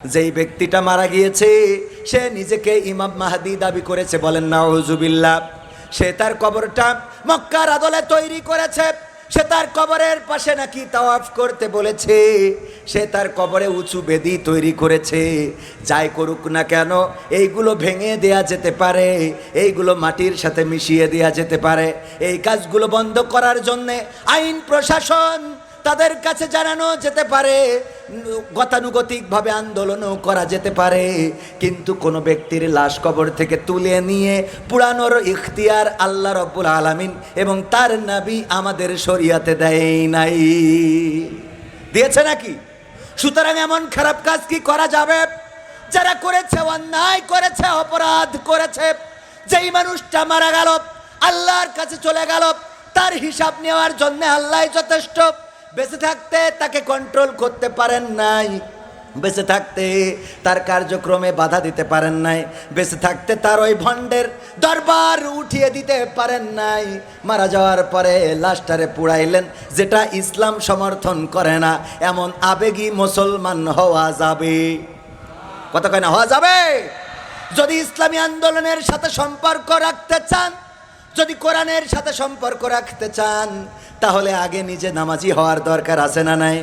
যেই ব্যক্তিটা মারা গিয়েছে, সে নিজেকে ইমাম মাহাদি দাবি করেছে, বলেন না হুজুবিল্লাহ সে তার কবরটা মক্কার আদলে তৈরি করেছে। সে তার কবরের পাশে নাকি তাওয়াফ করতে বলেছে। সে তার কবরে উঁচু বেদি তৈরি করেছে। যাই করুক না কেন, এইগুলো ভেঙে দেয়া যেতে পারে, এইগুলো মাটির সাথে মিশিয়ে দেয়া যেতে পারে। এই কাজগুলো বন্ধ করার জন্যে আইন প্রশাসন তাদের কাছে জানানো যেতে পারে। গতানুগতিকভাবে আন্দোলনও করা যেতে পারে। কিন্তু কোনো ব্যক্তির লাশ কবর থেকে তুলে নিয়ে পুরানোর ইখতিয়ার আল্লাহ রব্বুল আলামিন এবং তার নাবি আমাদের শরিয়াতে দেয় নাই। দিয়েছে নাকি? সুতরাং এমন খারাপ কাজ কি করা যাবে? যারা করেছে অন্যায়, করেছে অপরাধ, করেছে যেই মানুষটা মারা গেল, আল্লাহর কাছে চলে গেল, তার হিসাব নেওয়ার জন্য আল্লাহ যথেষ্ট। বেঁচে থাকতে তাকে কন্ট্রোল করতে পারেন নাই। বেঁচে থাকতে তার কার্যক্রমে বাধা দিতে পারেন নাই। বেঁচে থাকতে তার ওই ভণ্ডের দরবার উঠিয়ে দিতে পারেন নাই। মারা যাওয়ার পরে লাশটারে পুড়াইলেন, যেটা ইসলাম সমর্থন করে না। এমন আবেগী মুসলমান হওয়া যাবে। কত কয় না, হওয়া যাবে? যদি ইসলামী আন্দোলনের সাথে সম্পর্ক রাখতে চান যদি কোরআনের সাথে সম্পর্ক রাখতে চান, তাহলে আগে নিজে নামাজি হওয়ার দরকার আছে না নাই?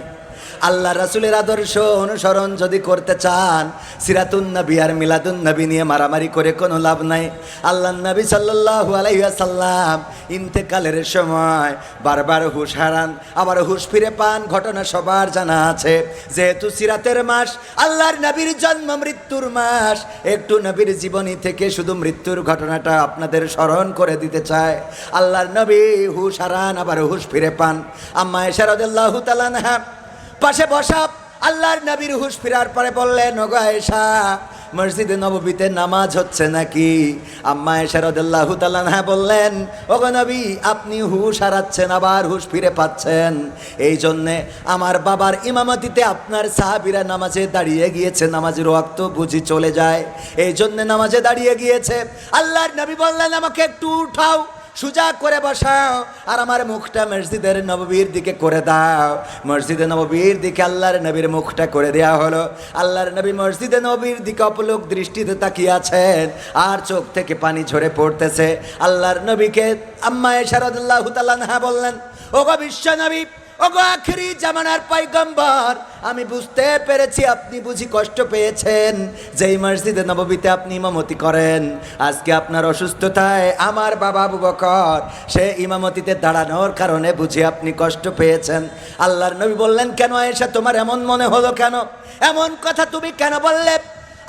আল্লাহ রাসুলের আদর্শ অনুসরণ যদি করতে চান, সিরাতুন নবী আর মিলাদুন নবী নিয়ে মারামারি করে কোনো লাভ নাই। আল্লাহ নবী সাল্লাল্লাহু আলাইহি সাল্লাম ইন্তেকালের সময় বারবার হুশ হারান, আবার হুশ ফিরে পান। ঘটনা সবার জানা আছে, যেহেতু সিরাতের মাস, আল্লাহর নবীর জন্ম মৃত্যুর মাস, একটু নবীর জীবনী থেকে শুধু মৃত্যুর ঘটনাটা আপনাদের স্মরণ করে দিতে চায়। আল্লাহর নবী হুশ হারান, আবার হুশ ফিরে পান। আম্মা এশারদুল্লাহু তালানহা পাশে বসা আল্লাহর নবীর হুশ ফিরার পরে বললেন, ওগো মসজিদে নববীতে নামাজ হচ্ছে নাকি? আম্মা এশারদুল্লাহু তালানহা বললেন, ওগো নবী, আপনি হুশ হারাচ্ছেন, আবার হুশ ফিরে পাচ্ছেন। এই জন্যে আমার বাবার ইমামতিতে আপনার সাহাবিরা নামাজে দাঁড়িয়ে গিয়েছে, নামাজের ওয়াক্ত বুঝি চলে যায়। এই জন্যে নামাজে দাঁড়িয়ে গিয়েছে। আল্লাহর নবী বললেন, আমাকে একটু উঠাও। সুজা করে বসাও আর আমার মুখটা মসজিদের নববীর দিকে করে দাও। মসজিদে নববীর দিকে আল্লাহর নবীর মুখটা করে দেওয়া হলো। আল্লাহর নবী মসজিদে নবীর দিকে অপলোক দৃষ্টিতে তাকিয়ে আছেন আর চোখ থেকে পানি ঝরে পড়তেছে। আল্লাহর নবীকে আম্মায় শারদুল্লাহ তাল্লাহা বললেন ও বিশ্ব নবী ওগো আখেরি জামানার পাইগম্বর, আমি বুঝতে পেরেছি আপনি বুঝি কষ্ট পেয়েছেন। যেই মসজিদে নববীতে আপনি ইমামতি করেন, আজকে আপনার অসুস্থতায় আমার বাবা আবু বকর, সে ইমামতিতে দাঁড়ানোর কারণে বুঝি আপনি কষ্ট পেয়েছেন। আল্লাহর নবী বললেন, কেন এসে তোমার এমন মনে হলো কেন? এমন কথা তুমি কেন বললে?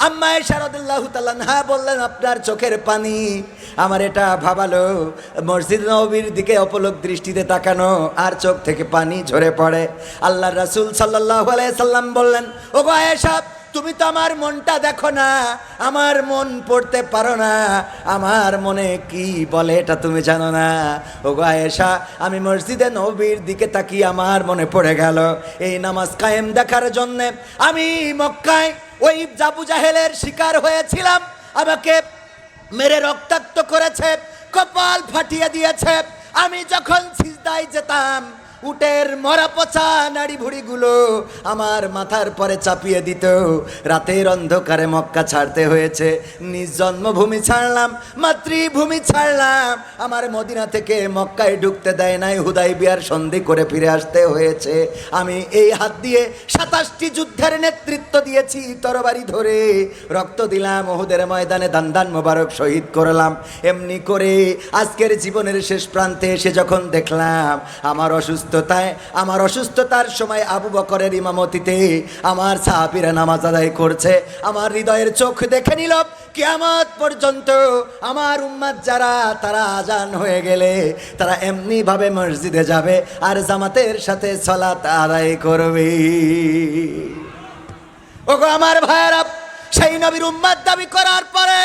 আম্মা শারদুল্লাহ হ্যাঁ বললেন, আপনার চোখের পানি আমার এটা ভাবালো। মসজিদ নবীর দিকে অপলোক দৃষ্টিতে তাকানো আর চোখ থেকে পানি ঝরে পড়ে। আল্লাহ রাসুল সাল্লাহ সাল্লাম বললেন ও আয়েশা, তুমি তো আমার মনটা দেখো না, আমার মন পড়তে পারো না। আমার মনে কি বলে এটা তুমি জানো না? ও আয়েশা, আমি মসজিদে নবীর দিকে তাকিয়ে আমার মনে পড়ে গেল। এই নামাজ কায়েম দেখার জন্যে আমি মক্কায় ওই জাবু জাহেলের শিকার হয়েছিলাম, আমাকে মেরে রক্তাক্ত করেছে, কপাল ফাটিয়ে দিয়েছে। আমি যখন সিজদায় যেতাম উটের মরা পচা নাড়ি ভুড়িগুলো আমার মাথার পরে চাপিয়ে দিত। রাতের অন্ধকারে মক্কা ছাড়তে হয়েছে। নিজ জন্মভূমি ছাড়লাম, মাতৃভূমি ছাড়লাম। আমার মদিনা থেকে মক্কায় ঢুকতে দেয় নাই, হুদাই বিয়ার সন্ধি করে ফিরে আসতে হয়েছে। আমি এই হাত দিয়ে সাতাশটি যুদ্ধের নেতৃত্ব দিয়েছি তরবারি ধরে। রক্ত দিলাম, ওহুদের ময়দানে দান দান মোবারক শহীদ করলাম। এমনি করে আজকের জীবনের শেষ প্রান্তে এসে যখন দেখলাম, আমার অসুস্থতায়, আমার অসুস্থতার সময় আবু বকরের ইমামতিতে আমার সাহাবিরা নামাজ আদায় করছে। আমার হৃদয়ের চোখ দেখে নিল, কিয়ামত পর্যন্ত আমার উম্মাদ যারা, তারা আজান হয়ে গেলে তারা এমনি ভাবে মসজিদে যাবে আর জামাতের সাথে সলাত আদায় করবে। ওগো আমার ভাইয়েরা, সেই নবীর উম্মাদ দাবি করার পরে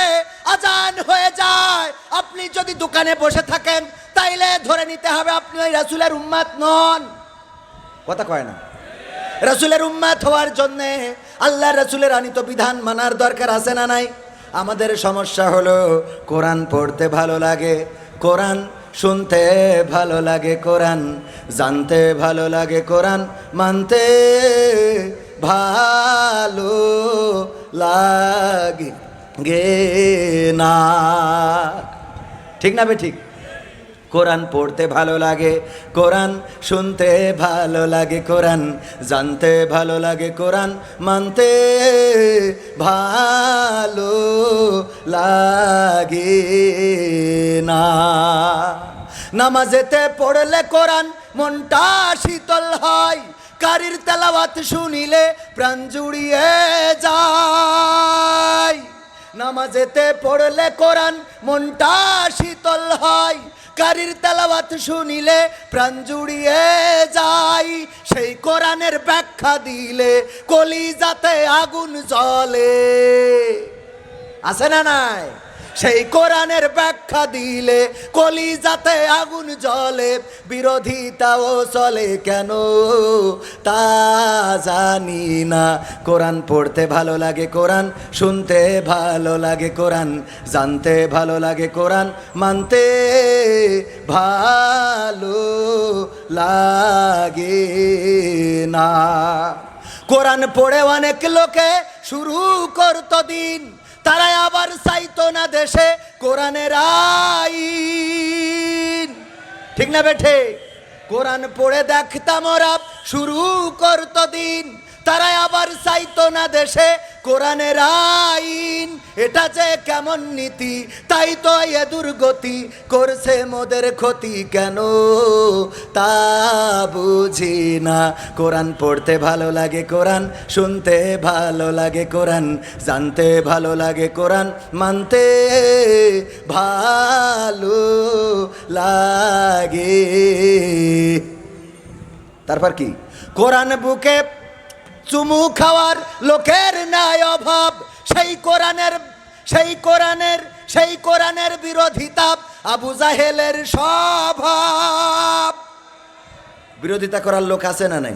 আজান হয়ে যায়। আপনি যদি দোকানে বসে থাকেন তাইলে ধরে নিতে হবে আপনি ওই রাসুলের উম্মাদ নন। কথা কয় না। রাসুলের উম্মাত হওয়ার জন্যে আল্লাহ রাসুলের আনিত বিধান মানার দরকার আছে না নাই? আমাদের সমস্যা হলো, কোরআন পড়তে ভালো লাগে, কোরআন শুনতে ভালো লাগে, কোরআন জানতে ভালো লাগে, কোরআন মানতে ভালো লাগে গে না। ঠিক না বে ঠিক? কোরআন পড়তে ভালো লাগে, কোরআন শুনতে ভালো লাগে, কোরআন জানতে ভালো লাগে, কোরআন মানতে ভালো লাগে না। নামাজেতে পড়লে কোরআন মনটা শীতল হয়, কারির তেলাওয়াত শুনিলে প্রাণ জুড়িয়ে যায়। নামাজেতে পড়লে কোরআন মনটা শীতল হয় কারির তেলাবাত শুনিলে প্রাণ জুড়িয়ে যাই সেই কোরআনের ব্যাখ্যা দিলে কলি যাতে আগুন জ্বলে। আছে না নাই? সেই কোরআনের ব্যাখ্যা দিলে কলিজাতে আগুন জ্বলে, বিরোধিতাও চলে কেন? তা জানি না। কোরআন পড়তে ভালো লাগে কোরআন, শুনতে ভালো লাগে কোরআন, জানতে ভালো লাগে কোরআন, মানতে ভালো লাগে না। কোরআন পড়ে অনেক লোকে শুরু করতো দিন। তারাই আবার চাইতো না দেশে কোরআনের আইন। ঠিক না বেঠে? কোরআন পড়ে দেখতাম ওরা, শুরু করতো দিন। তারাই আবার চাইতো না দেশে কোরআনের আইন। এটা যে কেমন নীতি, তাই তো এ দুর্গতি করছে মোদের ক্ষতি কেন? তা বুঝি না। কোরআন পড়তে ভালো লাগে কোরআন, শুনতে ভালো লাগে কোরআন, জানতে ভালো লাগে কোরআন, মানতে ভালো লাগে। তারপর কি? কোরআন বুকে চুমু খাওয়ার লোকের নাই অভাব। সেই কোরআনের সেই কোরআনের সেই কোরআনের বিরোধিতা আবু জাহেলের স্বভাব। বিরোধিতা করার লোক আছে না নাই?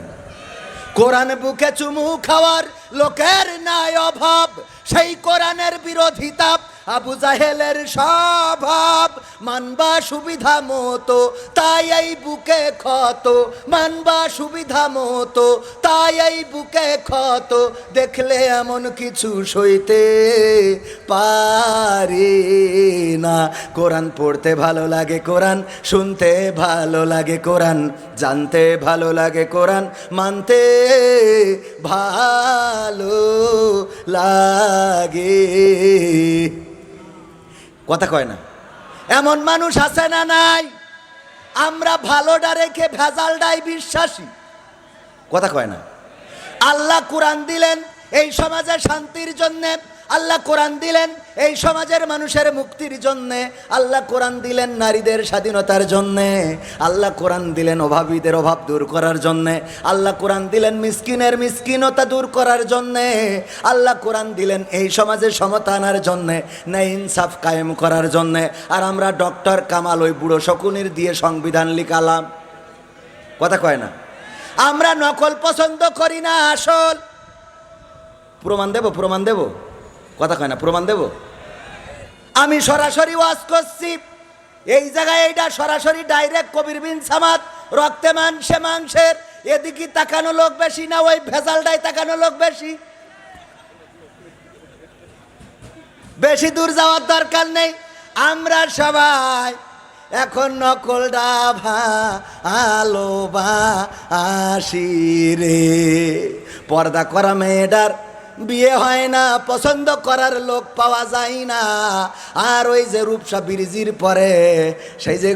কোরআন বুকে চুমু খাওয়ার লোকের নাই অভাব। সেই কোরআনের বিরোধিতা আবু জাহেলের স্বভাব মানবা সুবিধা মতো, তাই এই বুকে ক্ষত। মানবা সুবিধা মতো, তাই এই বুকে ক্ষত। দেখলে এমন কিছু সইতে পারি না। কোরআন পড়তে ভালো লাগে কোরআন, শুনতে ভালো লাগে কোরআন, জানতে ভালো লাগে কোরআন, মানতে ভালো লাগে। কথা কয় না। এমন মানুষ আছে না নাই? আমরা ভালোটা রেখে ভেজালটাই বিশ্বাসী। কথা কয় না। আল্লাহ কোরআন দিলেন এই সমাজে শান্তির জন্যে আল্লাহ কোরআন দিলেন, এই সমাজের মানুষের মুক্তির জন্যে আল্লাহ কোরআন দিলেন নারীদের স্বাধীনতার জন্যে, আল্লাহ কোরআন দিলেন অভাবীদের অভাব দূর করার জন্যে, আল্লাহ কোরআন দিলেন মিসকিনের মিসকিনতা দূর করার জন্যে, আল্লাহ কোরআন দিলেন এই সমাজে সমতা আনার জন্যে, ন্যায় ইনসাফ কায়েম করার জন্যে। আর আমরা ডক্টর কামাল ওই বুড়ো শকুনির দিয়ে সংবিধান লিখালাম। কথা কয় না? আমরা নকল পছন্দ করি না আসল। প্রমাণ দেব প্রমাণ দেব? কথা কয় না, প্রমাণ দেব? আমি সরাসরি ওয়াজ করছি। এই জায়গায় এইটা সরাসরি ডাইরেক্ট কবির বিন সামাদ, রক্তে মাংসে মাংসের, এদিকে তাকানো লোক বেশি না, ওই ভেজালটাই তাকানো লোক বেশি। বেশি দূর যাওয়ার দরকার নেই। আমরা সবাই এখন নকলটা ভালো আসি রে। পর্দা করা মেয়েটার বিয়ে হয় না, পছন্দ করার লোক পাওয়া যায় না। আর ওই যে রূপসা বিরিজির পরে, সেই যে